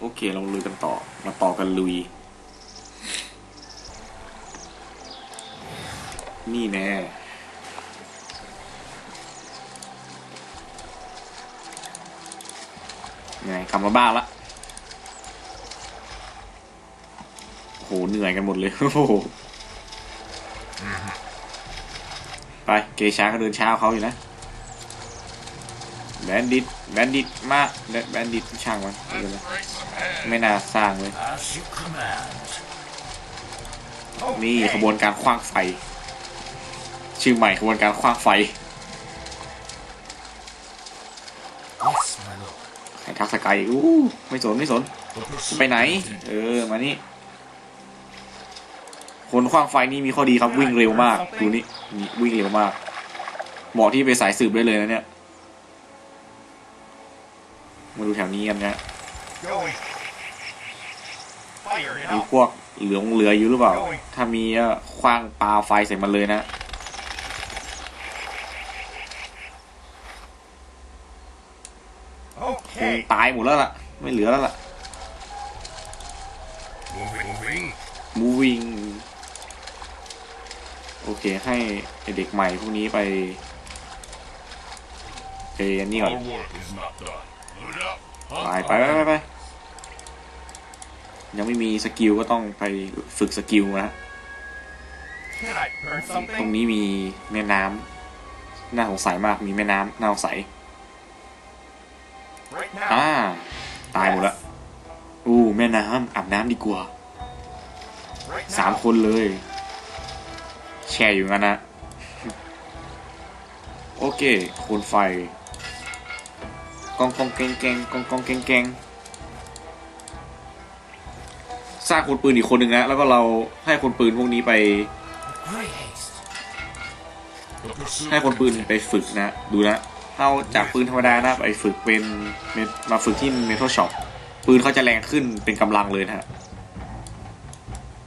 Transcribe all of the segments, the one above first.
โอเคเราลุยกันต่อ มาต่อกันลุย นี่แน่ไงกลับมาบ้านละโหเหนื่อยกันหมดเลยโอ้โหไปเกช้าก็เดินเช้าเขาอยู่นะแบนดิตแบนดิตมาแบนดิตช่างมันเป็นไร ไม่น่าสร้างเลย นี่ขบวนการคว้างไฟ ชื่อใหม่ขบวนการคว้างไฟไอ้ทักษะไกอู้ไม่สนไม่สน ไปไหน เออ มานี่ คนคว้างไฟนี่มีข้อดีครับวิ่งเร็วมาก ดูนี่นี่วิ่งเร็วมากเหมาะที่ไปสายสืบได้เลยนะเนี่ย มาดูแถวนี้กันนะ มี out. พวกเหลืองเหลืออยู่หรือเปล่า ถ้ามีก็คว้างปลาไฟใส่มันเลยนะคง Okay. ตายหมดแล้วล่ะ ไม่เหลือแล้วล่ะ Moving, moving. moving โอเค ให้ไอ้เด็กใหม่พวกนี้ไปไปอันนี้ก่อน Our work is not done. Load up. ไปไปไปไปไป ยังไม่มีสกิลก็ต้องไปฝึกสกิลนะตรงนี้มีแม่น้ำน่าสงสัยมากมีแม่น้ำน่าสงสัย Right อ่าตายหมดละอู้แม่น้ำอาบน้ำดีกว่า Right สามคนเลย แช่อยู่งั้นนะ โอเคโคนไฟกองกองเกงเกงกองกองเกงเกง สร้างคนปืนอีกคนหนึ่งนะแล้วก็เราให้คนปืนพวกนี้ไป ให้คนปืนไปฝึกนะดูนะเอาจากปืนธรรมดานะไปฝึกเป็นมาฝึกที่เมทัลช็อปปืนเขาจะแรงขึ้นเป็นกำลังเลยนะฮะ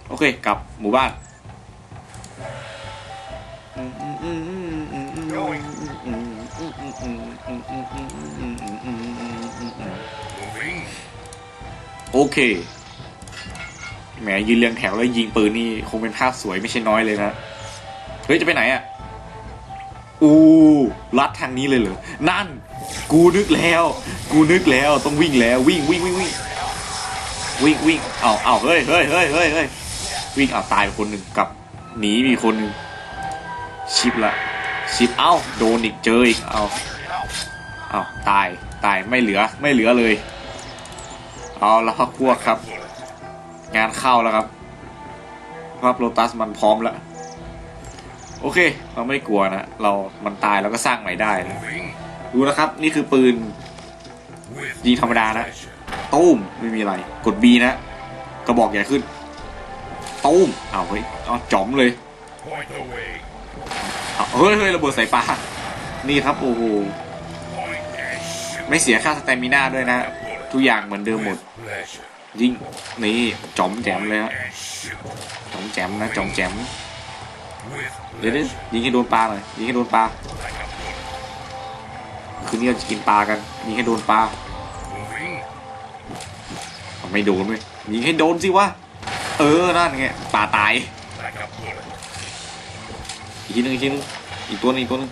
โอเคกลับหมู่บ้านโอเค แหมยืนเรียงแถวแล้วยิงปืนนี่คงเป็นภาพสวยไม่ใช่น้อยเลยนะ เฮ้ย จะไปไหนอะ อู้ลัดทางนี้เลยเหรอ นั่น กูนึกแล้ว กูนึกแล้วต้องวิ่งแล้ววิ่งวิ่งวิ่งวิ่งวิ่งวิ่งเอาเอาเฮ้ยเฮ้ยเฮ้ยเฮ้ยเฮ้ยวิ่งเอาตายคนหนึ่งกับหนีมีคนหนึ่งชิปละชิปเอ้าโดนอีกเจออีกเอาเอาตายตายไม่เหลือไม่เหลือเลย เอาแล้วพักพวกครับ งานเข้าแล้วครับภาพโลตัสมันพร้อมแล้ว โอเค เราไม่กลัวนะ เรามันตายเราก็สร้างใหม่ได้นะดูนะครับ นี่คือปืนยิงธรรมดานะตุ้มไม่มีอะไร กด B นะ กระบอกใหญ่ขึ้นตุ้มอ้าวเฮ้ยเอาจอมเลยเฮ้ยเฮ้ยระเบิดใส่ปลานี่ครับโอ้โหไม่เสียค่าสแตมิน่าด้วยนะ ทุกอย่างเหมือนเดิมหมด ยิงนี่จอมแจมเลยฮะจอมแจมนะจอมแจมเดี๋ยวดิ pleasure. ยิงให้โดนปลาหน่อยยิงให้โดนปลาคืนนี้เราจะกินปลากันยิงให้โดนปลาไม่โดนเว้ยยิงให้โดนสิวะเออนั่นไงปลาตายอีกทีนึงอีกทีนึงอีกตัวหนึงอีกตัวหนึง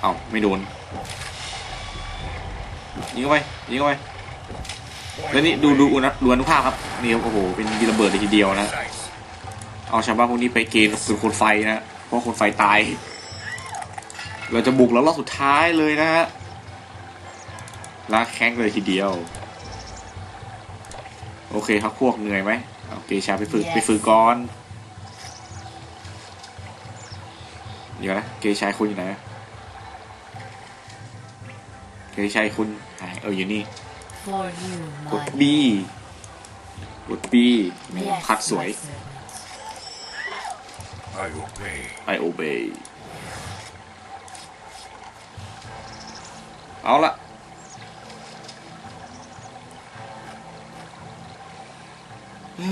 เอ้าไม่โดนยิงเข้าไปยิงเข้าไป แล้วนี่ the ดูดู way. อุณดูอนุภาพครับนี่ครับโอ้โหเป็นยีระเบิดเลยทีเดียวนะ Nice. เอาชาวบ้านพวกนี้ไปเกณฑ์เป็นคนไฟนะเพราะคนไฟตาย เราจะบุกแล้วรอบสุดท้ายเลยนะฮะลากแข้งเลยทีเดียว โอเคครับพวกเหนื่อยไหมเอาเกชาไปฝึก Yes ไปฝึกก่อนเดี๋ยวนะเกชายคุณอยู่ไหนอะเกชายคุณหายเอออยู่นี่ For you, กด my บีกดบีแหม Yes, พัดสวย my servant. I obey. I obey เอาละอื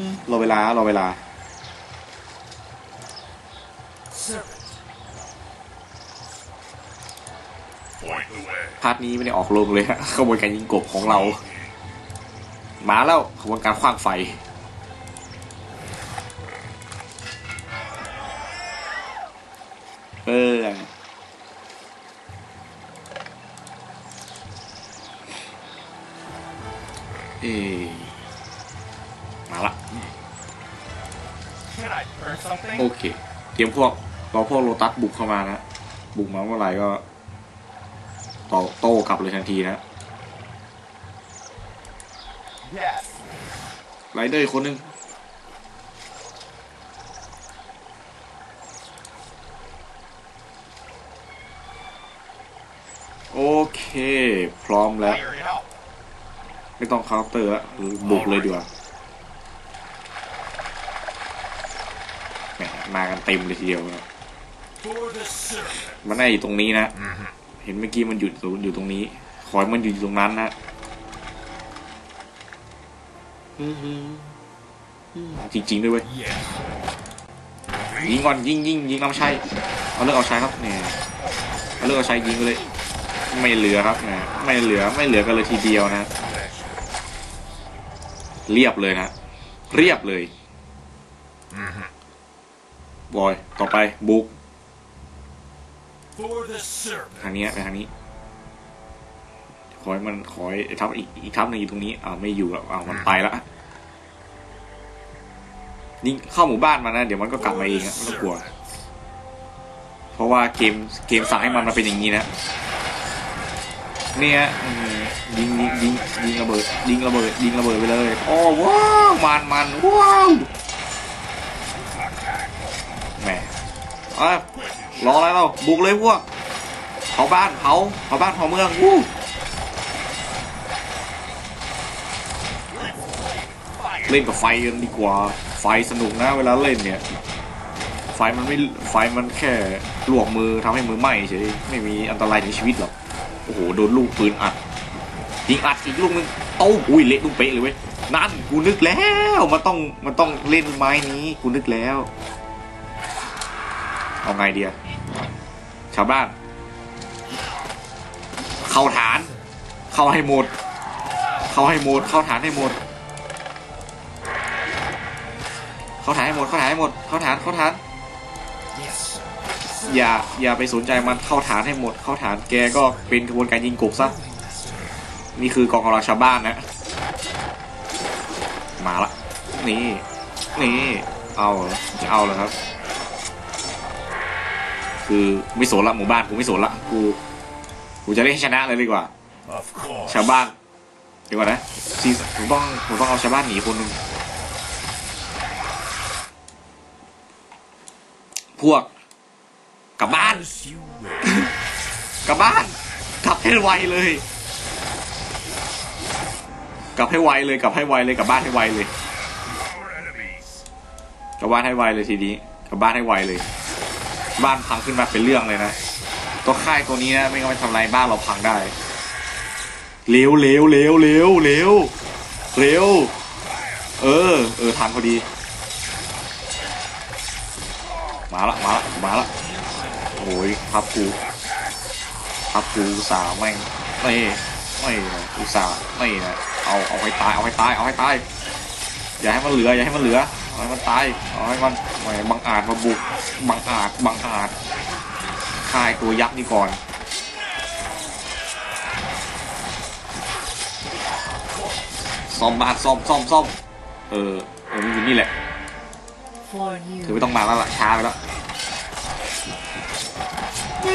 มรอเวลารอเวลา Servant. Point the way. พาร์ทนี้ไม่ได้ออกลงเลยฮะขบวนการยิงกบของเรา มาแล้วขบวนการคว้างไฟ เออเอะมาละ Can I burn something? โอเค เตรียมพวกรอพวกโลตัสบุกเข้ามานะ บุกมาเมื่อไหร่ก็ ต่อโต้กลับเลยทันทีนะ Yes. ไรเดอร์อีกคนนึงโอเค พร้อมแล้ว Fire it out. ไม่ต้องเคาน์เตอร์ละบุกเลยดีกว่าแหมมากันเต็มเลยทีเดียวนะ For the serpent. มันน่าอยู่ตรงนี้นะ เห็นเมื่อกี้มันหยุดอยู่ตรงนี้ ขอยมันอยู่ตรงนั้นนะจริงๆด้วยเว้ย Yes. ยิงก่อนยิงยิงยิงเอาใช้เอาเลือกเอาใช้ครับเนี่ยเอาเลือกเอาใช้ยิงไปเลย ไม่เหลือครับนะไม่เหลือไม่เหลือกันเลยทีเดียวนะ เรียบเลยนะเรียบเลยบอยต่อไปบุก For the serpent. ทางนี้ไปทางนี้ขอให้มันขอให้ไอ้ทัพอีกอีกทัพหนึ่งอยู่ตรงนี้อ้าวไม่อยู่แล้วอ้าวมันไปละยิงเข้าหมู่บ้านมานะ เดี๋ยวมันก็กลับมาเองอะไม่ต้องกลัว เพราะว่าเกมเกมสั่งให้มันมาเป็นอย่างนี้นะ เนี่ยอืมยิงยิงยิงยิงระเบิดยิงระเบิดยิงระเบิดไปเลยโอ้ว้าวมันมันว้าวแหมอะ รออะไรเราบุกเลยพวกเผาบ้านเผาเผาบ้านเผาเมืองวู้เล่นกับไฟกันดีกว่า ไฟสนุกนะเวลาเล่นเนี่ย ไฟมันไม่ไฟมันแค่ลวกมือทำให้มือไหม้เฉยไม่มีอันตรายถึงชีวิตหรอกโอ้โหโดนลูกปืนอัดยิงอัดอีกลูกนึงโต้อุ้ยเละลูกเป๊ะเลยเว้ยนั่นกูนึกแล้วมันต้องมันต้องเล่นไม้นี้กูนึกแล้ว เอาไงเดียชาวบ้าน เข้าฐาน เข้าให้หมด เข้าให้หมด เข้าฐานให้หมด เข้าฐานให้หมด เข้าฐานให้หมด เข้าฐาน เข้าฐาน Yes. อย่า อย่าไปสนใจมันเข้าฐานให้หมด เข้าฐานแกก็เป็นกระบวนการยิงกบซะ นี่คือกองกำลังชาวบ้านนะ มาละ นี่ นี่ เอาเหรอจะเอาเหรอครับ คือไม่สนละหมู่บ้านกูไม่สนละกูกูจะเล่นให้ชนะเลยดีกว่า Of course. ชาวบ้านเดี๋ยวก่อนนะซีผมต้องผมต้องเอาชาวบ้านหนีคนหนึ่งพวกกลับบ้าน As you will. กลับบ้าน กลับให้ไวเลย กลับให้ไวเลยกลับให้ไวเลยกลับบ้านให้ไวเลย Our enemies. กลับบ้านให้ไวเลยทีนี้กลับบ้านให้ไวเลย บ้านพังขึ้นมาเป็นเรื่องเลยนะ ตัวค่ายตัวนี้นะไม่งั้นมันทำลายบ้านเราพังได้ เร็วเร็วเร็วเร็วเร็วเร็ว เออ เออทันพอดี มาละมาละมาละโอ้ยพับกูพับกูอุตสาห์แม่งไม่ไม่นะอุตสาห์ไม่นะเอาเอาให้ตายเอาให้ตายเอาให้ตายอย่าให้มันเหลืออย่าให้มันเหลือ เอาให้มันตายเอาให้มันไม่บังอาจมาบุกบังอาจบังอาจฆ่าไอ้ตัวยักษ์นี่ก่อนซ่อมบานซ่อมซ่อมซ่อมเออเออมันอยู่นี่แหละ For คือไม่ต้องมาแล้วล่ะช้าไปแล้วแหม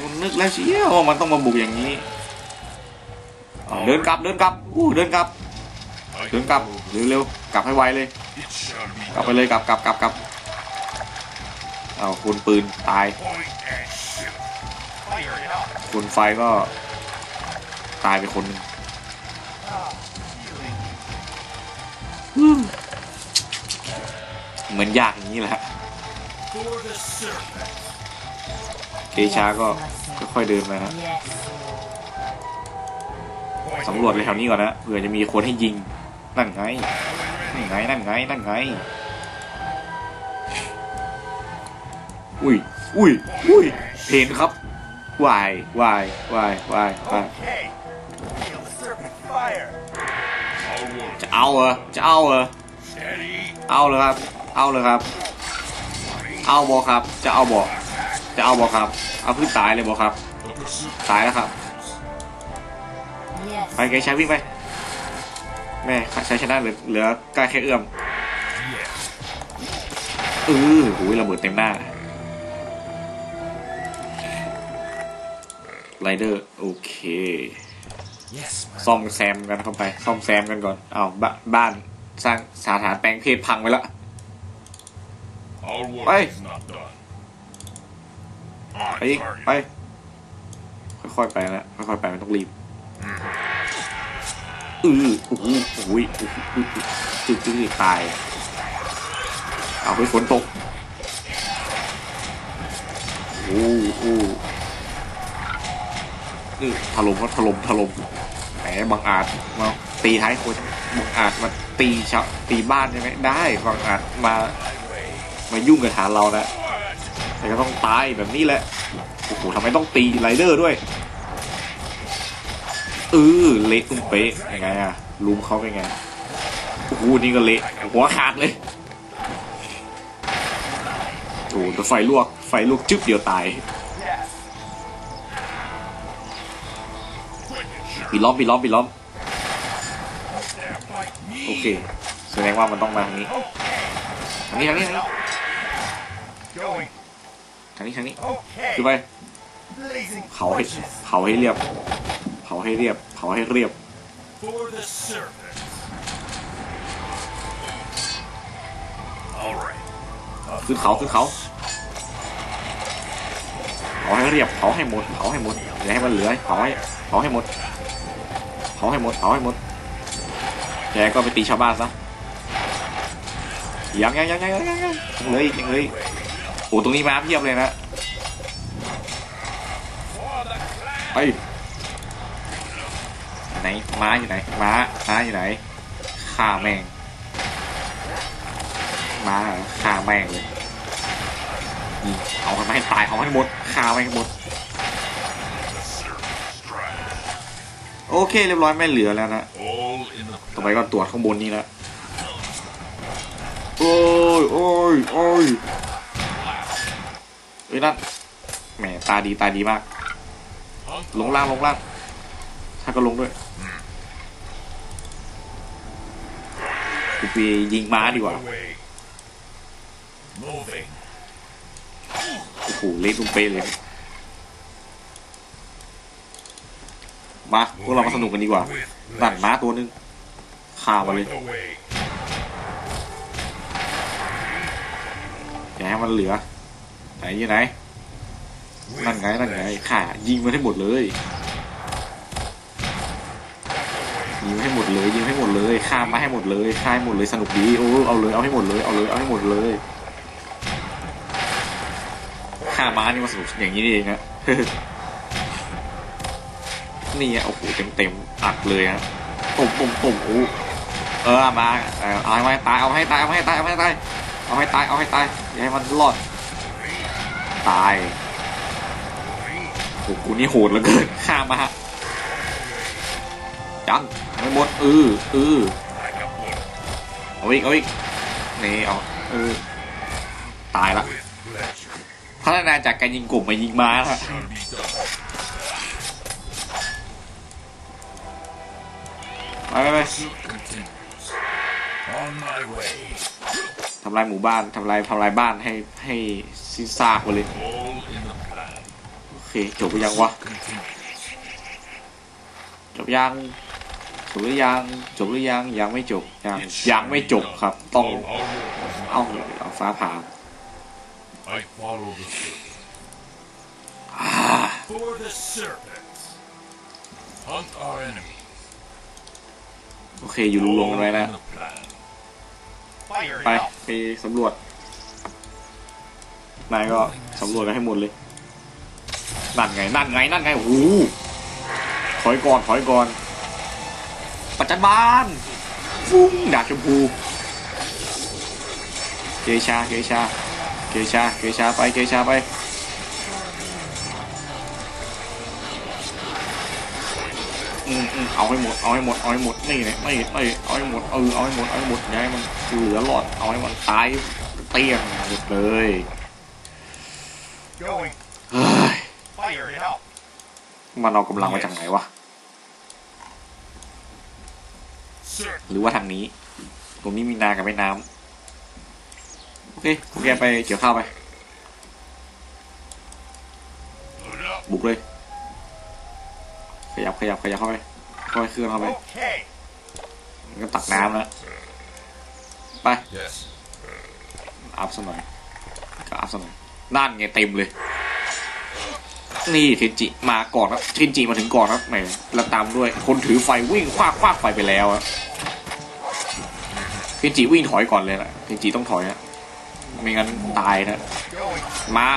คุณนึกแล้วเชียวว่ามันต้องมาบุกอย่างนี้เดินกลับเดินกลับอู้เดินกลับเดินกลับเร็วๆกลับให้ไวเลย กลับไปเลยกลับกลับกลับกลับเอาคนปืนตาย point and shoot. Fire it out. คนไฟก็ตายไปคนหนึ่งเหมือนยากอย่างนี้แหละเคช้าก็ค่อยๆเดินไปนะสำรวจเลยแถวนี้ก่อนนะเผื่อจะมีคนให้ยิง นั่นไง นั่นไงนั่นไงนั่นไง อุ้ย อุ้ย อุ้ย เห็นครับวายวายวายวายวาย Okay. Feel the serpent fire. All work. จะเอาเหรอ จะเอาเหรอ Steady. เอาเลยครับ เอาเลยครับ เอาบอครับ จะเอาบอจะเอาบอครับ เอาเพิ่งตายเลยบอครับ The pursuit. ตายแล้วครับ Yes. ไปไกลใช้วิ่งไป แม่ใช้ชนะเหลือเหลือกล้แค่เอื้อม Yes. เออโอ้ยระเบิดเต็มหน้าไรเดอร์โอเคซ่อมแซมกันเข้าไปซ่อมแซมกันก่อนเอาบบ้านสร้างสถานแปลงเพศพังไปล้ว Our work Hey. is not done. ไปไปค่อยๆไปนะค่อยๆไปไม่ต้องรีบ ออโอ้โหโอ้โหโอ้โหโอ้โหจืดจืดตาย เอาไปฝนตกโอ้โหนี่ถล่มก็ถล่มถล่มแหมบังอาจมาตีท้ายคนบังอาจมาตีชาวตีบ้านใช่ไหมได้บังอาจมา มายุ่งกับฐานเรานะแต่ก็ต้องตายแบบนี้แหละโอ้โหทำไมต้องตีไรเดอร์ด้วย ออเละตุ้มเป๊ะยังไงอะลุมเขาเป็นไงโอ้โหนี่ก็เละหัวขาดเลยโอ้โหแต่ไฟลวกไฟลวกจึ๊บเดียวตายปีล้อมปีล้อมปีล้อมโอเคแสดงว่ามันต้องมาทางนี้ทางนี้ทางนี้ทางนี้ทางนี้ทางนี้คือไปเผาให้เผาให้เรียบาให้เรียบ เผาให้เรียบ for the serpent. All right. ขึ้นเขาขึ้นเขาเผาให้เรียบเผาให้หมดเผาให้หมดอย่าให้มันเหลือเผาให้เผาให้หมดเผาให้หมดเผาให้หมดแกก็ไปตีชาวบ้านซะยังยังยังยังยังยังยังเหลืออีกยังเหลืออีกโอ้ตรงนี้มาเพียบเลยนะ For the clan. ไปไหน ม้าอยู่ไหน ม้า ม้าอยู่ไหนฆ่าแม่งม้าเหรอฆ่าแม่งเลยนี่เอามันมาให้ตาย เอาให้หมดฆ่าแม่งให้หมด The serpent strike. โอเค เรียบร้อยไม่เหลือแล้วนะ All in the ต่อไปก็ตรวจข้างบนนี้แล้วโอ้ยโอ้ยโอ้ยเอ้ยนั่นแหมตาดีตาดีมาก ลงล่างลงล่างถ้าก็ลงด้วย กูไปยิงม้าดีกว่าโอ้โหเละตุ้มเป๊ะเลย มาพวกเรามาสนุกกันดีกว่า With ดันม้าตัวนึงฆ่ามาเลยอย่าให้มันเหลือ ไหนอยู่ไหนนั่นไงนั่นไงข่ายิงมันให้หมดเลย ยิงให้หมดเลย ยิงให้หมดเลยฆ่ามาให้หมดเลยฆ่าให้หมดเลยสนุกดีโอ้เอาเลยเอาให้หมดเลยเอาเลยเอาให้หมดเลยฆ่าม้านี่มันสนุกอย่างนี้เองนะนี่อะโอ้โหเต็มเต็มอัดเลยฮะตุ่มตุ่มตุ่มโอ้เออมาเอาให้ตายเอาให้ตายเอาให้ตายเอาให้ตายเอาให้ตายเอาให้ตายอย่าให้มันรอดตายโอ้โหนี่โหดเหลือเกินข้ามมาฮะ ยังไม่หมดเออเออเอาอีกเอาอีกนี่เอาเออตายละพัฒนาจากการยิงกลุ่มมายิงม้าฮะไปไปไปทำลายหมู่บ้านทำลายทำลายบ้านให้ให้สิ้นซากไปเลยโอเคจบไปยังวะจบยัง บหรือยังจบหรือยังยังไม่จบยังยังไม่จบครับต้อง All our work is เอา not done. เอาฟ้าผ่า I follow the serpent. อ่า For the serpent. Hunt our enemies. โอเคอยู่รูลงกันไว้นะ All in the plan. Fire ไปไปสำรวจนายก็สำรวจกันให้หมดเลยนั่นไงนั่นไงนั่นไงโอ้โหถอยก่อนถอยก่อน ปัจจุบานฟุ้งดาบชมพูเกชาเกชาเกชาเกชาไปเกชาไปอืมอืมเอาให้หมดเอาให้หมดเอาให้หมดนี่เลยไม่ไม่เอาให้หมดเออเอาให้หมดเอาให้หมดอย่าให้มันเหลือหลอดเอาให้มันตายเตี้ยงหมดเลย Going. เฮ้ย Fire it out. มันเอากำลังมาจากไหนวะ หรือว่าทางนี้ ตรงนี้มีนากับแม่น้ำโอเคพวกแกไปเกี่ยวข้าวไป Load up. บุกเลย ขยับขยับขยับเข้าไปเข้าไปเครื่องเข้าไป Okay. มันก็ตักน้ำแล้วไป Yes. อัพซะหน่อยก็อัพซะหน่อยนั่นไงเต็มเลย นี่เทนจิมาก่อนครับเทนจิมาถึงก่อนครับแหมแล้วตามด้วย คนถือไฟวิ่งคว้าคว้าไฟไปแล้วอะ เทนจิวิ่งถอยก่อนเลยนะเทนจิต้องถอยนะไม่งั้นตายนะ Going. มา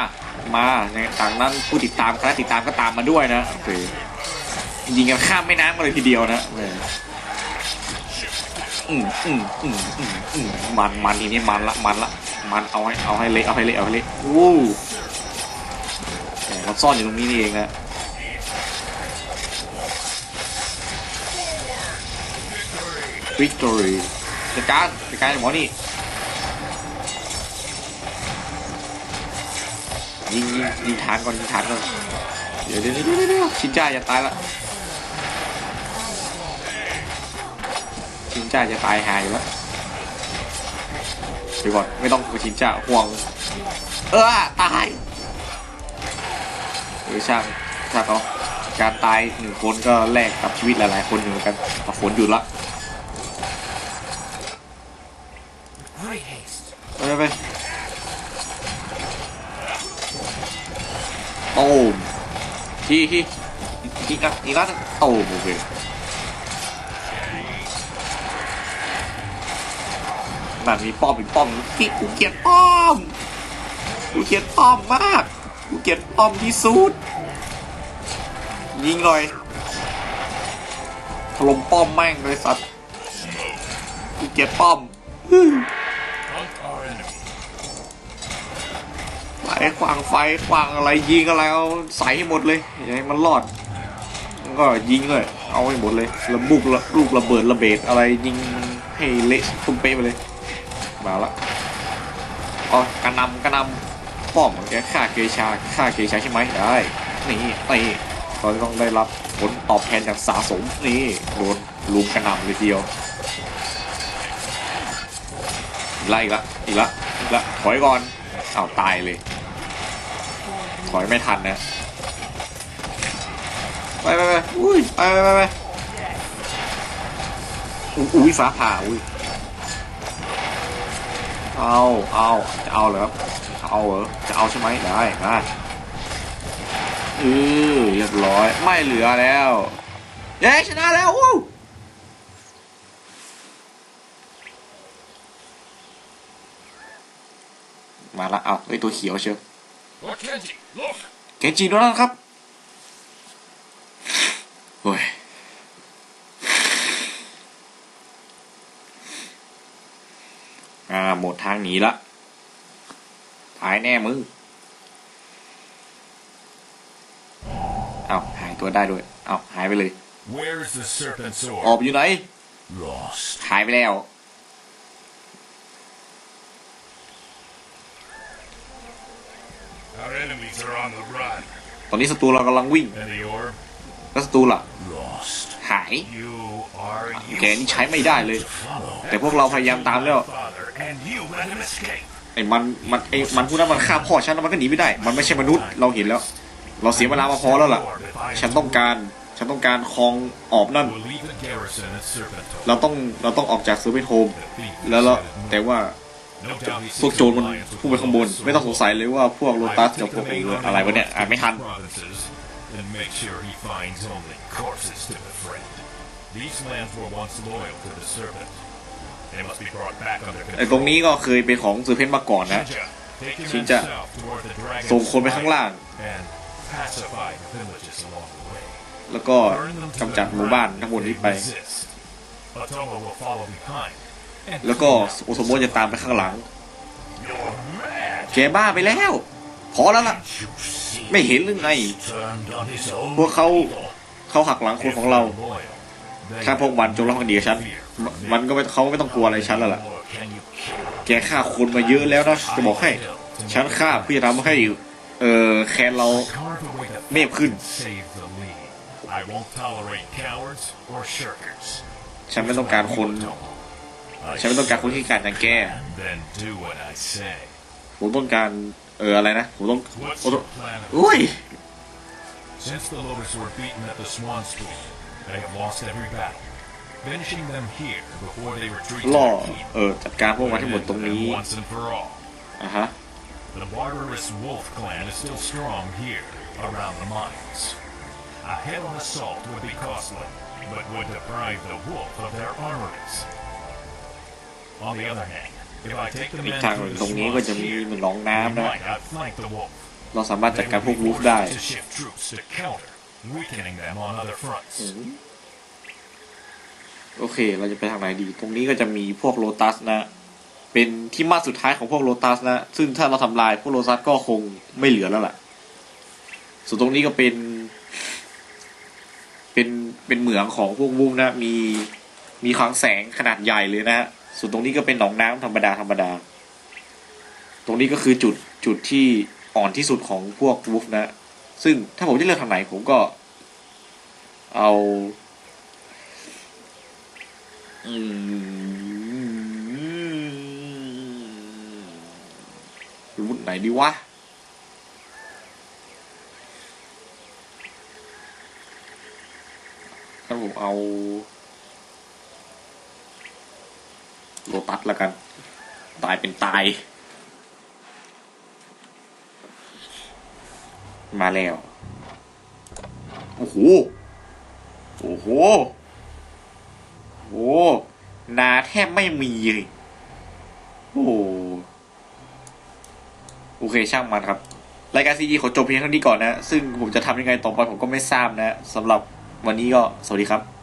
มาในต่างนั้นผู้ติดตามคณะติดตามก็ตามมาด้วยนะโอเคยิงกันข้ามแม่น้ำมาเลยทีเดียวนะแหมอืมอืมอืมอืมอืมมันมันทีนี้มันละมันละ มันเอาให้เอาให้เละเอาให้เละเอาให้เละวู้แหมมันซ่อนอยู่ตรงนี้นี่เองนะ victory จัดการจัดการไอ้หมอนี่ยิงยิงยิงฐานก่อนยิงฐานก่อนเดี๋ยวเดี๋ยวเดี๋ยวเดี๋ยวชินจ้าจะตายละชินจ้าจะตายหายอยู่แล้วเดี๋ยวก่อนไม่ต้องไปชินจ้าห่วง เออตายเออช่างช่างเอาการตายหนึ่งคนก็แลกกับชีวิตหลายๆคนอยู่เหมือนกันกับฝนหยุดละ Great haste. ไปไปไปโอ้ม ที่ที่อีกอะอีกแล้วโอ้โอเคนั่นมีป้อมอีกป้อมที่กูเกลียดป้อมกูเกลียดป้อมมากกูเกลียดป้อมที่สุดยิงหน่อยถล่มป้อมแม่งเลยสัตว์กูเกลียดป้อม ไฟขวางไฟขวางอะไรยิงอะไรเอาใส่ให้หมดเลยอย่าให้มันรอดก็ยิงเลยเอาให้หมดเลยระบุกระลูกระเบิดระเบิดอะไรยิงให้เละตุ้มเป๊ะไปเลยมาละอ๋อกระนำกระนำป้อมแกฆ่าเกชาฆ่าเกชาใช่ไหมได้นี่นี่เราต้องได้รับผลตอบแทนจากสะสมนี่โดนลุมกระนำเลยเดียวอีกละอีกละอีกละอีกละถอยก่อนอ้าวตายเลย ถอยไม่ทันนะ ไปไปไปอุ้ยไปไปไปอุ้ยฟ้าผ่าอุ้ยเอาเอาจะเอาเหรอจะเอาเหรอจะเอาใช่ไหมได้ได้เออเรียบร้อยไม่เหลือแล้วเย้ชนะแล้ววู้มาละเอาไอตัวเขียวเชียว เกจิโดนัทครับโอ้ยอ่าหมดทางหนีละหายแน่มึงเอาหายตัวได้ด้วยเอาหายไปเลย Where's the serpent's ออก orb? อยู่ไหน Lost. หายไปแล้ว ตอนนี้ศัตรูเรากำลังวิ่ง And the orb? แล้วศัตรูล่ะ Lost. หาย You are แกนี่ใช้ไม่ได้เลย follow. แต่พวกเราพยายามตามแล้ว Father, and you let him escape. ไอ้มันมันไอ้มันพูดนั้นมันฆ่าพ่อฉันแล้วมันก็หนีไม่ได้ มันไม่ใช่มนุษย์เราเห็นแล้ว เราเสียเวลามาพอแล้วล่ะ ฉันต้องการฉันต้องการคลองออบนั่น We'll leave the garrison at Serpentine. เราต้องเราต้องออกจากซูเปอร์โฮม The thief แล้วเรา decided to แต่ว่า No doubt he พวกโจรมันพุ่งไปข้างบน ไม่ต้องสงสัยเลยว่าพวกโรตัสกับพวกองเอะไรวะเนี่ยอ่านไม่ทันไอตรงนี้ก็เคยเป็นของซูเพนมาก่อนนะ ชินจะส่งคนไปข้างล่าง แล้วก็กำจัดหมู่บ้านทั้งหมดนี้ไป แล้วก็โอโซโมจะตามไปข้างหลัง แกบ้าไปแล้ว พอแล้วล่ะ ไม่เห็นหรือไง พวกเขาเขาหักหลังคนของเรา ถ้าพวกมันจงรักภักดีกับฉัน มันก็ไม่เขาไม่ต้องกลัวอะไรฉันแล้วล่ะ แกฆ่าคนมาเยอะแล้วนะจะบอกให้ ฉันฆ่าเพื่อทำให้เออแคนเราเมฆขึ้น ฉันไม่ต้องการคน ฉันไม่ต้องการคนที่การอย่างแก Then do what I say. ผมต้องการเอออะไรนะผมต้อง What's ผมต้อ your ง plan of อุ้ย Since the Lotus were beaten at the Swan Spoon, they have lost every battle. Finishing them here before they retreat to ล่อ their keep เออจัดการพวกมัน put ให้ an หมด end ตร to ง them นี้ once and for all. อะฮะ The barbarous Wolf clan is still strong here, around the mines. A head-on assault would be costly, but would deprive the Wolf of their armories. On the other hand, if I take the อีก men ทางห through นึ่ง the ตรงนี้ก็จะ swamps มี here, เหมือนหนอง we น้ำนะ might outflank the Wolf. เราสามารถจัด They การ will พวก be วูฟ forced ได้ to shift troops to counter, weakening them on other fronts. โอเค เราจะไปทางไหนดี ตรงนี้ก็จะมีพวกโลตัสนะ เป็นที่มาสุดท้ายของพวกโลตัสนะ ซึ่งถ้าเราทำลายพวกโลตัสก็คงไม่เหลือแล้วล่ะ ส่วนตรงนี้ก็เป็น เป็น เป็นเหมืองของพวกวุ้งนะ มี มีคลังแสงขนาดใหญ่เลยนะฮะ ส่วนตรงนี้ก็เป็นหนองน้ำธรรมดาธรรมดา ตรงนี้ก็คือจุดจุดที่อ่อนที่สุดของพวกวูฟนะ ซึ่งถ้าผมจะเลือกทางไหนผมก็ เอา อืมรูทไหนดีวะถ้าผมเอา โลตัสละกัน ตายเป็นตาย มาแล้ว โอ้โห โอ้โห โอ้นาแทบไม่มีเลยโอ้โอเคช่างมันครับ รายการซีจีขอจบเพียงเท่านี้ก่อนนะ ซึ่งผมจะทำยังไงต่อไปผมก็ไม่ทราบนะสำหรับวันนี้ก็สวัสดีครับ